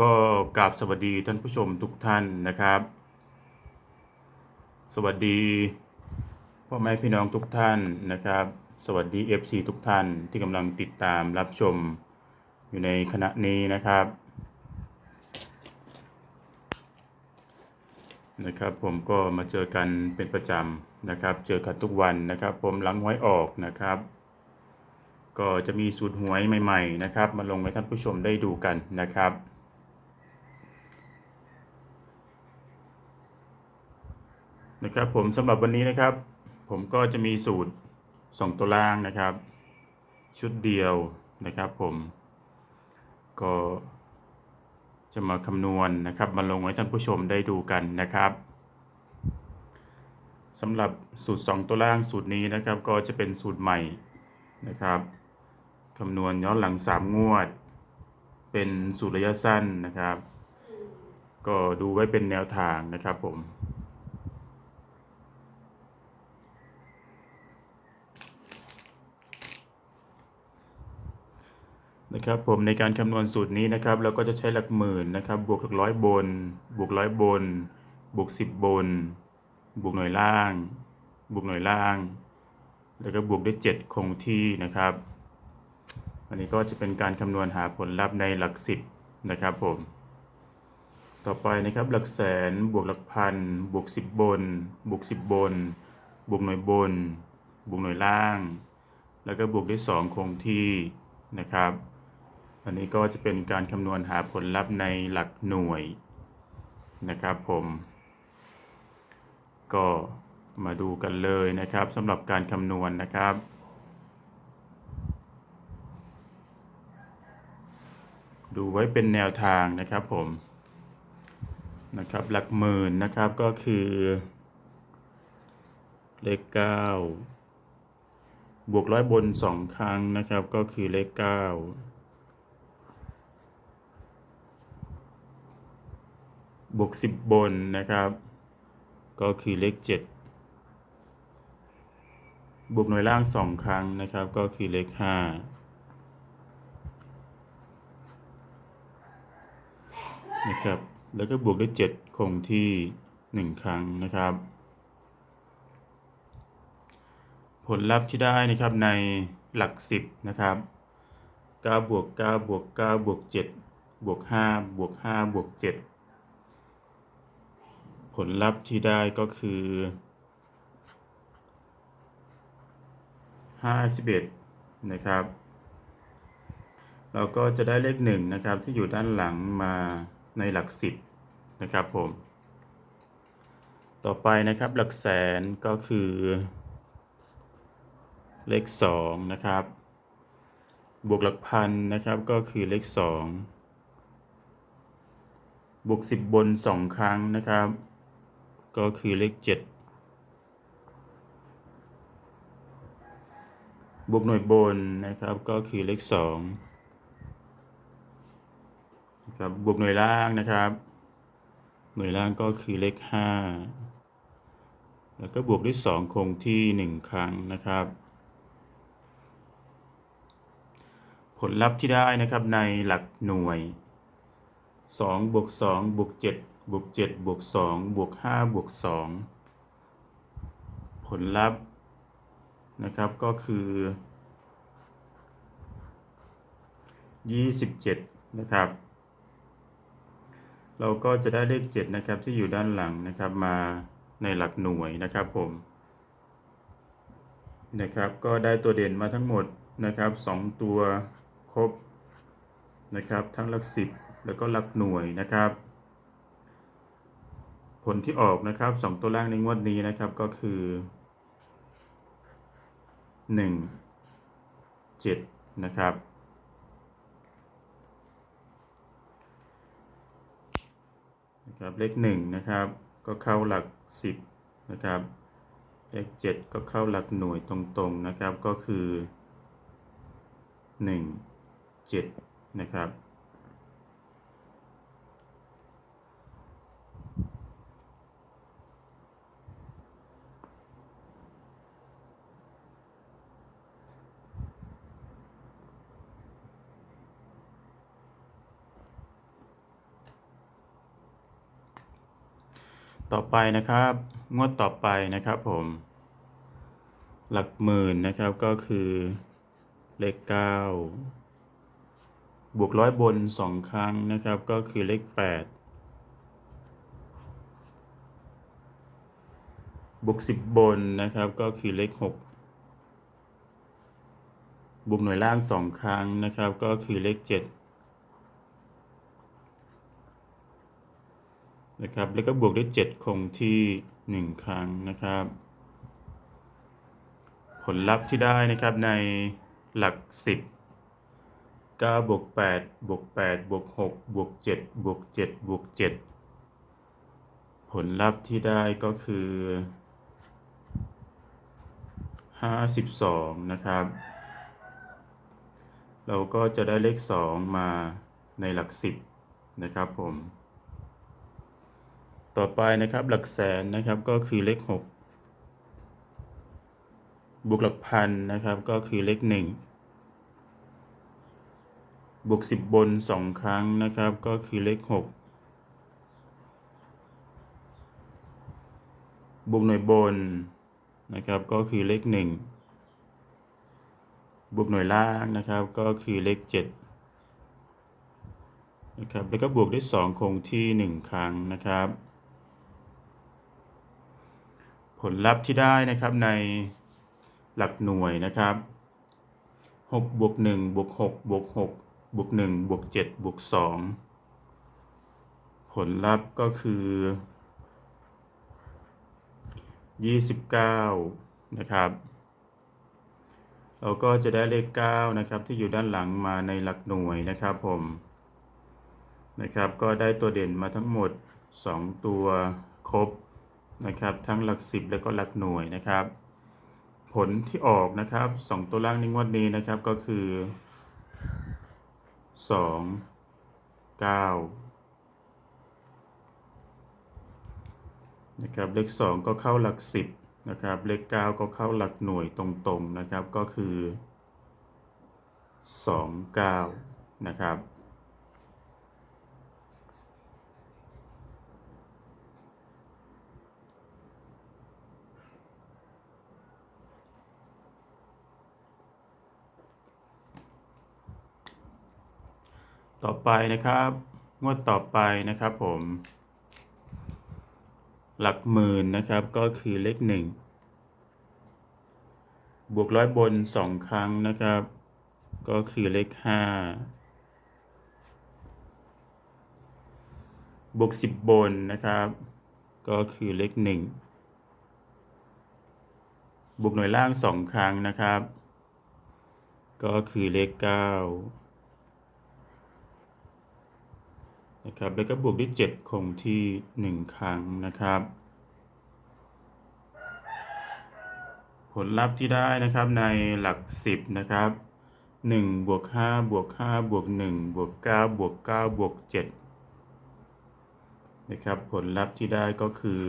ก็กราบสวัสดีท่านผู้ชมทุกท่านนะครับ สวัสดีพ่อแม่พี่น้องทุกท่านนะครับ สวัสดี FC ทุกท่านที่กำลังติดตามรับชมอยู่ในขณะนี้นะครับนะครับผมก็มาเจอกันเป็นประจำนะครับ เจอกันทุกวันนะครับ ผมหลังหวยออกนะครับ ก็จะมีสูตรหวยใหม่ ๆ นะครับ มาลงให้ท่านผู้ชมได้ดูกันนะครับ นะครับผมสำหรับวันนี้นะครับ ผมก็จะมีสูตร 2 ตัวล่างนะครับ ชุดเดียวนะครับผม ก็จะมาคำนวณนะครับ มาลงให้ท่านผู้ชมได้ดูกันนะครับสำหรับสูตร 2 ตัวล่างสูตรนี้นะครับ ก็จะเป็นสูตรใหม่นะครับคำนวณย้อนหลัง 3 งวด เป็นสูตรระยะสั้นนะครับ ก็ดูไว้เป็นแนวทางนะครับผม นะครับผมในการคำนวณสูตรนี้นะครับ เราก็จะใช้หลักหมื่นนะครับบวกหลักร้อยบน บวกร้อยบน บวกสิบบน บวกหน่วยล่าง บวกหน่วยล่าง แล้วก็บวกด้วยเจ็ดคงที่นะครับ อันนี้ก็จะเป็นการคำนวณหาผลลัพธ์ในหลักสิบนะครับผมต่อไปนะครับหลักแสนบวกหลักพันบวกสิบบน บวกสิบบน บวกหน่วยบน บวกหน่วยล่าง แล้วก็บวกด้วยสองคงที่นะครับ อันนี้ก็จะเป็นการคำนวณหาผลลัพธ์ในหลักหน่วยนะครับผม ก็มาดูกันเลยนะครับสำหรับการคำนวณนะครับดูไว้เป็นแนวทางนะครับผมนะครับหลักหมื่นนะครับก็คือ เลข 9 บวกร้อยบน 2 ครั้งนะครับก็คือเลข 9 บวกสิบบนนะครับ ก็คือเลขเจ็ดบวกหน่วยล่างสองครั้งนะครับ ก็คือเลขห้านะครับ แล้วก็บวกด้วยเจ็ดคงที่หนึ่งครั้งนะครับ ผลลัพธ์ที่ได้นะครับในหลักสิบนะครับ9บวก9บวก9บวก7บวก5บวก5บวก7 ผลลัพธ์ที่ได้ก็คือ51นะครับ เราก็จะได้เลขหนึ่งนะครับที่อยู่ด้านหลังมาในหลักสิบนะครับผม ต่อไปนะครับหลักแสนก็คือ เลขสองนะครับ บวกหลักพันนะครับก็คือเลขสองบวกสิบบนสองครั้งนะครับ ก็คือเลขเจ็ดบวกหน่วยบนนะครับก็คือเลขสองนะครับบวกหน่วยล่างนะครับ หน่วยล่างก็คือเลขห้าแล้วก็บวกด้วยสองคงที่หนึ่งครั้งนะครับ ผลลัพธ์ที่ได้นะครับในหลักหน่วย2บวก2บวก7 บวก7บวก2บวก5บวก2ผลลัพธ์นะครับก็คือ 27 นะครับ เราก็จะได้เลข 7 นะครับที่อยู่ด้านหลังนะครับมาในหลักหน่วยนะครับผมนะครับก็ได้ตัวเด่นมาทั้งหมดนะครับ 2 ตัวครบนะครับทั้งหลักสิบแล้วก็หลักหน่วยนะครับ ผลที่ออกนะครับ2ตัวล่างในงวดนี้นะครับก็คือ1 7นะครับ นะครับ เลข1นะครับ ก็เข้าหลัก10นะครับ เลข7ก็เข้าหลักหน่วยตรงๆนะครับก็คือ1 7นะครับ ต่อไปนะครับ งวดต่อไปนะครับผม หลักหมื่นนะครับก็คือเลขเก้าบวกร้อยบนสองครั้งนะครับก็คือเลขแปดบวกสิบบนนะครับก็คือเลขหกบวกหน่วยล่างสองครั้งนะครับก็คือเลขเจ็ด นะครับ แล้วก็บวกด้วยเจ็ดคงที่หนึ่งครั้งนะครับ ผลลัพธ์ที่ได้นะครับในหลักสิบเก้าบวกแปดบวกแปดบวกหกบวกเจ็ดบวกเจ็ดบวกเจ็ดผลลัพธ์ที่ได้ก็คือห้าสิบสองนะครับ เราก็จะได้เลขสองมาในหลักสิบนะครับผม ต่อไปนะครับหลักแสนนะครับก็คือเลขหกบวกหลักพันนะครับก็คือเลขหนึ่งบวกสิบบนสองครั้งนะครับก็คือเลขหกบวกหน่วยบนนะครับก็คือเลขหนึ่งบวกหน่วยล่างนะครับก็คือเลขเจ็ดนะครับแล้วก็บวกด้วยสองคงที่หนึ่งครั้งนะครับ ผ ลลัพธ์ที่ได้นะครับในหลักหน่วยนะครับ6บวก1บวก6บวก6บวก1บวก7บวก2ผลลัพธ์ก็คือ 29 นะครับ เราก็จะได้เลข 9 นะครับ ที่อยู่ด้านหลังมาในหลักหน่วยนะครับผมนะครับ ก็ได้ตัวเด่นมาทั้งหมด 2 ตัวครบ นะครับ ทั้งหลัก10แล้วก็หลักหน่วยนะครับ ผลที่ออกนะครับ2ตัวล่างในงวดนี้นะครับก็คือ2 9นะครับเลข2ก็เข้าหลัก10นะครับเลข9ก็เข้าหลักหน่วยตรงๆนะครับก็คือ2 9นะครับ ต่อไปนะครับ งวดต่อไปนะครับผม หลักหมื่นนะครับก็คือเลขหนึ่งบวกร้อยบนสองครั้งนะครับ ก็คือเลขห้าบวกสิบบนนะครับ ก็คือเลขหนึ่งบวกหน่วยล่างสองครั้งนะครับ ก็คือเลขเก้า นะครับ แล้วก็บวกด้วย 7 คงที่ 1 ครั้งนะครับ ผลลัพธ์ที่ได้นะครับในหลัก 10 นะครับ1บวก5บวก5บวก1บวก9บวก9บวก7นะครับผลลัพธ์ที่ได้ก็คือ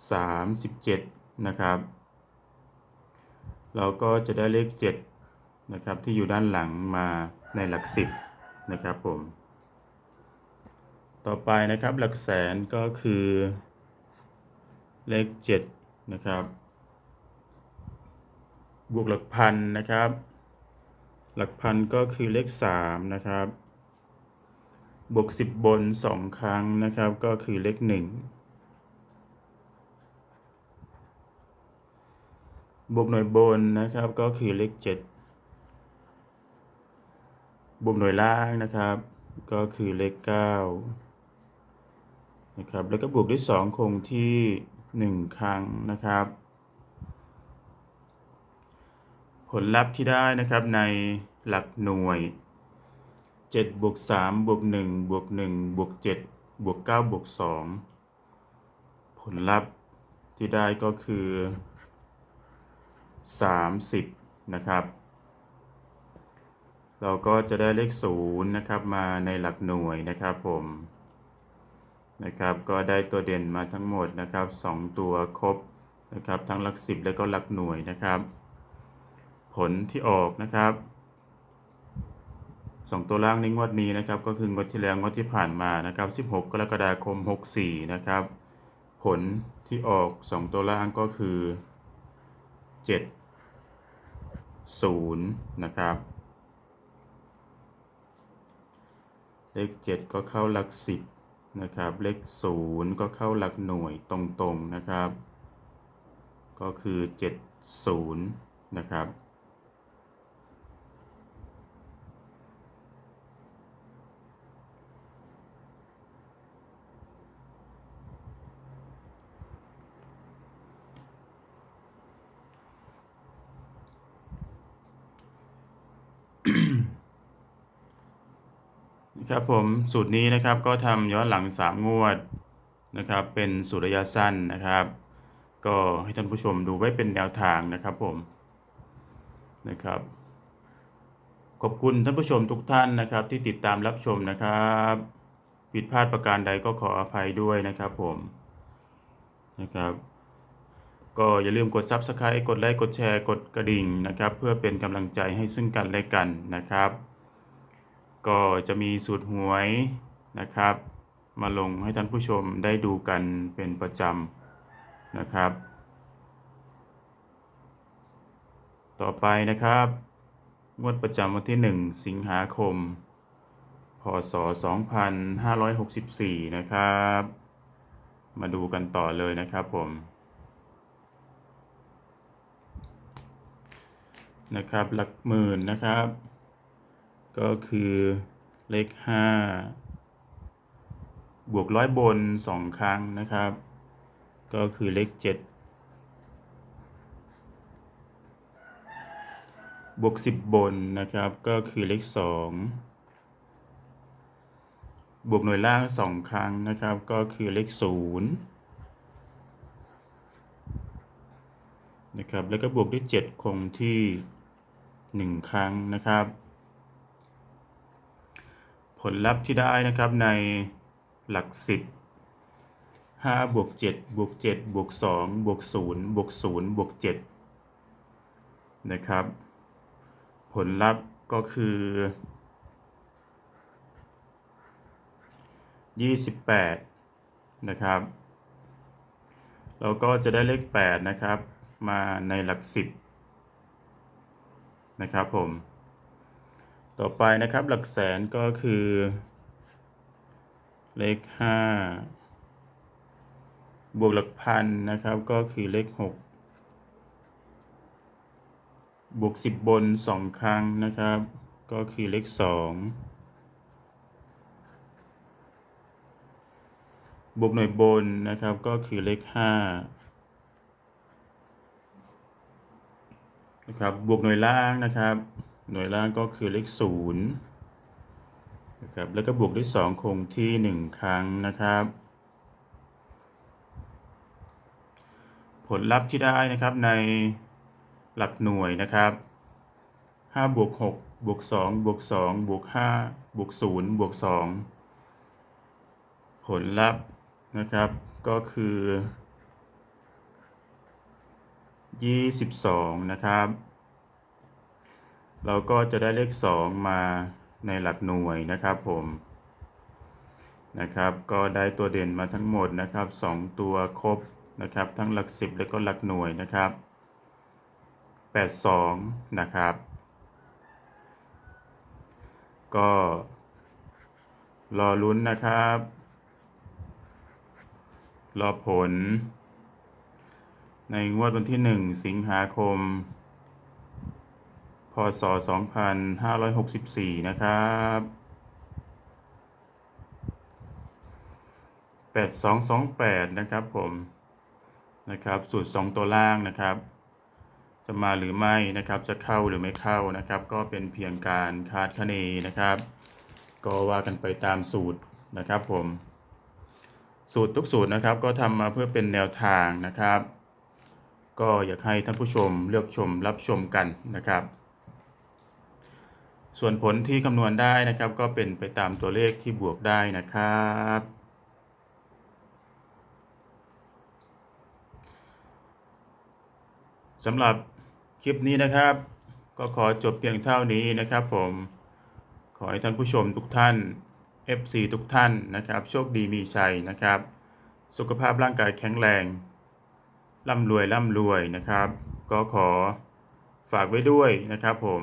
37 นะครับ เราก็จะได้เลข 7 นะครับที่อยู่ด้านหลังมาในหลัก 10 นะครับผม ต่อไปนะครับหลักแสนก็คือเลข7นะครับ บวกหลักพันนะครับ หลักพันก็คือเลข3นะครับ บวก 10 บน 2 ครั้งนะครับ ก็คือเลข 1 บวกหน่วยบนนะครับก็คือเลข 7 บวกหน่วยล่างนะครับ ก็คือเลข 9 นะครับแล้วก็บวกด้วย 2 คงที่ 1 ครั้งนะครับ ผลลัพธ์ที่ได้นะครับในหลักหน่วย7บวก3บวก1บวก1บวก7บวก9บวก2ผลลัพธ์ที่ได้ก็คือ 30 นะครับ เราก็จะได้เลข0นะครับมาในหลักหน่วยนะครับผม นะครับ ก็ได้ตัวเด่นมาทั้งหมดนะครับ 2 ตัวครบนะครับ ทั้งหลัก10และก็หลักหน่วยนะครับ ผลที่ออกนะครับสองตัวล่างในงวดนี้นะครับ ก็คืองวดที่แล้วงวดที่ผ่านมานะครับ 16 กรกฎาคม 64 นะครับ ผลที่ออก 2 ตัวล่างก็คือ 7 0 นะครับ เลข 7 ก็เข้าหลัก 10 นะครับ เลข 0 ก็เข้าหลักหน่วยตรงๆนะครับ ก็คือ 70 นะครับ นะ ครับผมสูตรนี้นะครับก็ทำย้อนหลัง 3 งวดนะครับ เป็นสูตรระยะสั้นนะครับ ก็ให้ท่านผู้ชมดูไว้เป็นแนวทางนะครับผมนะครับขอบคุณท่านผู้ชมทุกท่านนะครับ ที่ติดตามรับชมนะครับผิดพลาดประการใดก็ขออภัยด้วยนะครับผมนะครับก็อย่าลืมกด Subscribe กดไลค์กดแชร์กดกระดิ่งนะครับ เพื่อเป็นกำลังใจให้ซึ่งกันและกันนะครับ ก็จะมีสูตรหวยนะครับ มาลงให้ท่านผู้ชมได้ดูกันเป็นประจำนะครับ ต่อไปนะครับ งวดประจำวันที่ 1 สิงหาคม พศ 2564 นะครับ มาดูกันต่อเลยนะครับผมนะครับหลักหมื่นนะครับ ก็คือเลข 5 บวกร้อยบน 2 ครั้งนะครับ ก็คือเลข 7 บวก 10 บนนะครับ ก็คือเลข 2 บวกหน่วยล่าง 2 ครั้งนะครับ ก็คือเลข 0 นะครับ แล้วก็บวกด้วย 7 คงที่ 1 ครั้งนะครับ ผลลัพธ์ที่ได้นะครับในหลัก 10 5บวก7บวก7บวก2บวก0บวก0บวก7นะครับ ผลลัพธ์ก็คือ 28 นะครับ เราก็จะได้เลข 8 นะครับ มาในหลัก 10 นะครับผม ต่อไปนะครับหลักแสนก็คือ เลข5บวกหลักพันนะครับก็คือเลข6บวก10บน2ครั้งนะครับ ก็คือเลข2บวกหน่วยบนนะครับก็คือเลข5นะครับบวกหน่วยล่างนะครับ หน่วยล่างก็คือเลข0นะครับแล้วก็บวกด้วย 2 คงที่ 1 ครั้งนะครับ ผลลัพธ์ที่ได้นะครับในหลักหน่วยนะครับ5บวก6บวก2บวก2บวก5บวก0บวก2ผลลัพธ์นะครับก็คือ 22 นะครับ เราก็จะได้เลข 2 มาในหลักหน่วยนะครับผมนะครับ ก็ได้ตัวเด่นมาทั้งหมดนะครับ 2 ตัวครบนะครับ ทั้งหลัก 10 และก็หลักหน่วยนะครับ 82 นะครับ ก็รอลุ้นนะครับ รอผล ในงวดวันที่ 1 สิงหาคม พศ 2564 นะครับ 8228 นะครับผมนะครับสูตร 2 ตัวล่างนะครับ จะมาหรือไม่นะครับจะเข้าหรือไม่เข้านะครับ ก็เป็นเพียงการคาดคะเนนะครับ ก็ว่ากันไปตามสูตรนะครับผม สูตรทุกสูตรนะครับ ก็ทำมาเพื่อเป็นแนวทางนะครับ ก็อยากให้ท่านผู้ชมเลือกชมรับชมกันนะครับ ส่วนผลที่คำนวณได้นะครับ ก็เป็นไปตามตัวเลขที่บวกได้นะครับ สำหรับคลิปนี้นะครับ ก็ขอจบเพียงเท่านี้นะครับผม ขอให้ท่านผู้ชมทุกท่าน FC ทุกท่านนะครับ โชคดีมีชัยนะครับ สุขภาพร่างกายแข็งแรงร่ำรวยร่ำรวยนะครับ ก็ขอฝากไว้ด้วยนะครับผม